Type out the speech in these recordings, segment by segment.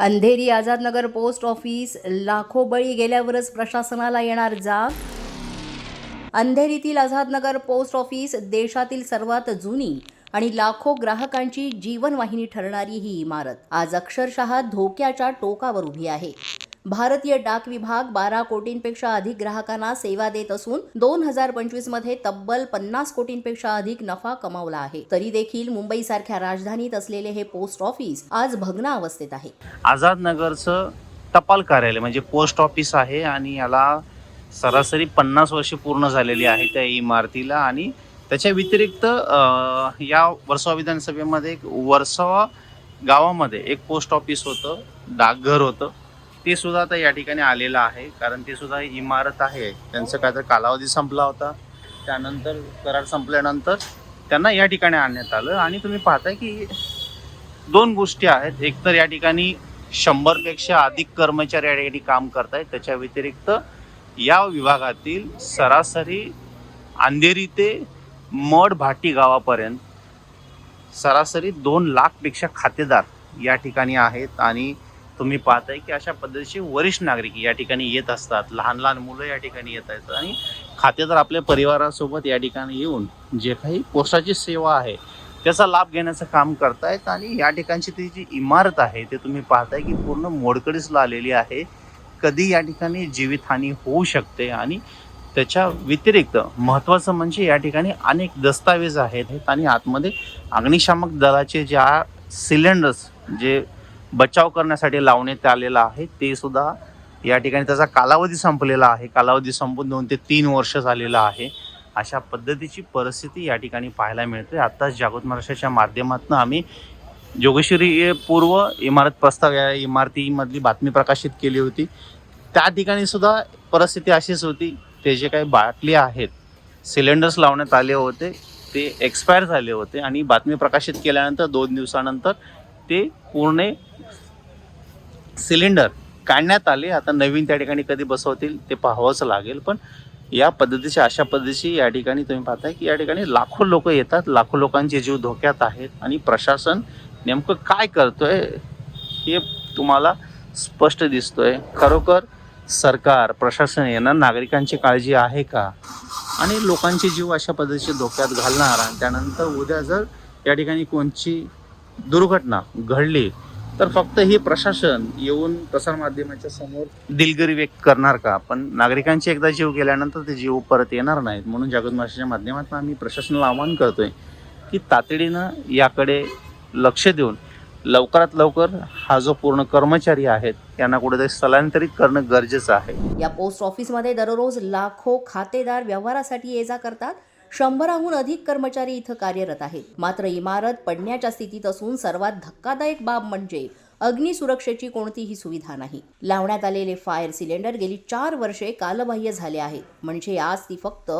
Andheri Azad Nagar post office लाखो बळी गेल्यावरच प्रशासनाला येणार जाग. अंधेरीतील आझादनगर पोस्ट ऑफिस देशातील सर्वात जुनी आणि लाखो ग्राहकांची जीवनवाहिनी ठरणारी ही इमारत. आज अक्षरशः धोक्याच्या टोकावर उभी आहे. भारतीय डाक विभाग बारा कोटींपेक्षा अधिक ग्राहकांना सेवा देत असून दोन हजार पंचवीसमध्ये तब्बल पन्नास कोटींपेक्षा अधिक नफा कमावला आहे. तरी देखील मुंबईसारख्या राजधानीत असलेले हे पोस्ट ऑफिस आज भग्न अवस्थेत आहे. आझाद नगरचं टपाल कार्यालय म्हणजे पोस्ट ऑफिस आहे आणि याला सरासरी पन्नास वर्षे पूर्ण झालेली आहे त्या इमारतीला आणि त्याच्या व्यतिरिक्त या वर्सोवा विधानसभेमध्ये एक वर्सोवा गावामध्ये एक पोस्ट ऑफिस होतं डाकघर होतं. ते सुद्धा आता या ठिकाणी आलेलं आहे. कारण ते सुद्धा इमारत आहे. त्यांचं काय तर कालावधी संपला होता. त्यानंतर करार संपल्यानंतर त्यांना या ठिकाणी आणण्यात आलं. आणि तुम्ही पाहताय की दोन गोष्टी आहेत. एक तर या ठिकाणी शंभरपेक्षा अधिक कर्मचारी या ठिकाणी काम करतायत. त्याच्या व्यतिरिक्त या विभागातील सरासरी अंधेरी ते मड भाटी गावापर्यंत सरासरी दोन लाखपेक्षा खातेदार या ठिकाणी आहेत. आणि तुम्ही पाहताय की अशा पद्धतीचे वरिष्ठ नागरिक या ठिकाणी येत असतात. लहान लहान मुलं या ठिकाणी येत आहेत आणि खातेदार आपल्या परिवारासोबत या ठिकाणी येऊन जे काही पोस्टाची सेवा आहे त्याचा लाभ घेण्याचं काम करतायत आणि या ठिकाणची ती जी इमारत आहे ते तुम्ही पाहताय की पूर्ण मोडकडीसला आलेली आहे. कधी या ठिकाणी जीवितहानी होऊ शकते आणि त्याच्या व्यतिरिक्त महत्त्वाचं म्हणजे या ठिकाणी अनेक दस्तावेज आहेत आणि आतमध्ये अग्निशामक दलाचे ज्या सिलेंडर्स जे बचाव करण्यासाठी लावण्यात आलेला आहे. ते सुद्धा या ठिकाणी त्याचा कालावधी संपलेला आहे. कालावधी संपून दोन ते तीन वर्ष झालेला आहे. अशा पद्धतीची परिस्थिती या ठिकाणी पाहायला मिळते आत्ताच जागृत महाराष्ट्राच्या माध्यमातून आम्ही जोगेश्वरी पूर्व इमारत प्रस्ताव या इमारतीमधली बातमी प्रकाशित केली होती. त्या ठिकाणी सुद्धा परिस्थिती अशीच होती. ते जे काही बाटली आहेत सिलेंडर्स लावण्यात आले होते ते एक्सपायर झाले होते आणि बातमी प्रकाशित केल्यानंतर दोन दिवसानंतर ते पूर्ण सिलेंडर काढण्यात आले. आता नवीन त्या ठिकाणी कधी बसवतील ते पाहावंच लागेल. पण या पद्धतीशी अशा पद्धतीशी या ठिकाणी तुम्ही पाहताय की या ठिकाणी लाखो लोक येतात. लाखो लोकांचे जीव धोक्यात आहेत. आणि प्रशासन नेमकं काय करतोय हे तुम्हाला स्पष्ट दिसतोय. खरोखर सरकार प्रशासन यांना नागरिकांची काळजी आहे का? आणि लोकांचे जीव अशा पद्धतीचे धोक्यात घालणार आणि त्यानंतर उद्या जर या ठिकाणी कोणची दुर्घटना घडली तर फक्त हे प्रशासन येऊन प्रसारमाध्यमाच्या समोर दिलगिरी व्यक्त करणार का? पण नागरिकांचे एकदा जीव गेल्यानंतर ते जीव परत येणार नाहीत. म्हणून जागृत भाषेच्या माध्यमातून आम्ही प्रशासनाला आवाहन करतोय की तातडीनं याकडे लक्ष देऊन लवकरात लवकर हा जो पूर्ण कर्मचारी आहेत यांना कुठेतरी स्थलांतरित करणं गरजेचं आहे. या पोस्ट ऑफिसमध्ये दररोज लाखो खातेदार व्यवहारासाठी ये जा करतात. शंभराहून अधिक कर्मचारी इथं कार्यरत आहेत. मात्र इमारत पडण्याच्या स्थितीत असून सर्वात धक्कादायक बाब म्हणजे अग्निसुरक्षेची कोणतीही सुविधा नाही. लावण्यात आलेले फायर सिलेंडर गेली चार वर्षे कालबाह्य झाले आहेत. म्हणजे आज ती फक्त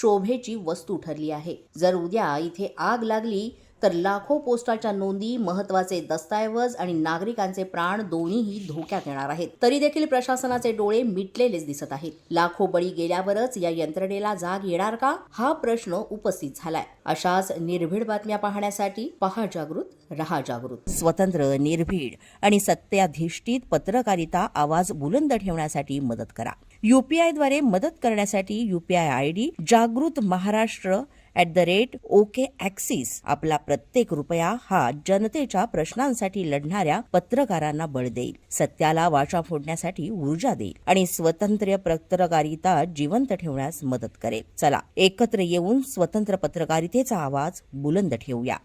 शोभेची वस्तू ठरली आहे. जर उद्या इथे आग लागली तर लाखो पोस्टाच्या नोंदी महत्त्वाचे दस्तऐवज आणि नागरिकांचे प्राण दोन्हीही धोक्यात येणार आहेत. तरी देखील प्रशासनाचे डोळे मिटलेलेच दिसत आहेत. लाखो बळी गेल्यावरच या यंत्रणेला जाग येणार का? हा प्रश्न उपस्थित झालाय. अशाच निर्भीड बातम्या पाहण्यासाठी पहा जागृत रहा जागृत. स्वतंत्र निर्भीड आणि सत्याधिष्ठित पत्रकारिता आवाज बुलंद ठेवण्यासाठी मदत करा. युपीआयद्वारे मदत करण्यासाठी युपीआय आय डी जागृत Maharashtra at the rate okay Axis आपला प्रत्येक रुपया हा जनतेच्या प्रश्नांसाठी लढणाऱ्या पत्रकारांना बळ देईल. सत्याला वाचा फोडण्यासाठी ऊर्जा देईल आणि स्वतंत्र पत्रकारिता जिवंत ठेवण्यास मदत करेल. चला एकत्र येऊन स्वतंत्र पत्रकारितेचा आवाज बुलंद ठेवूया.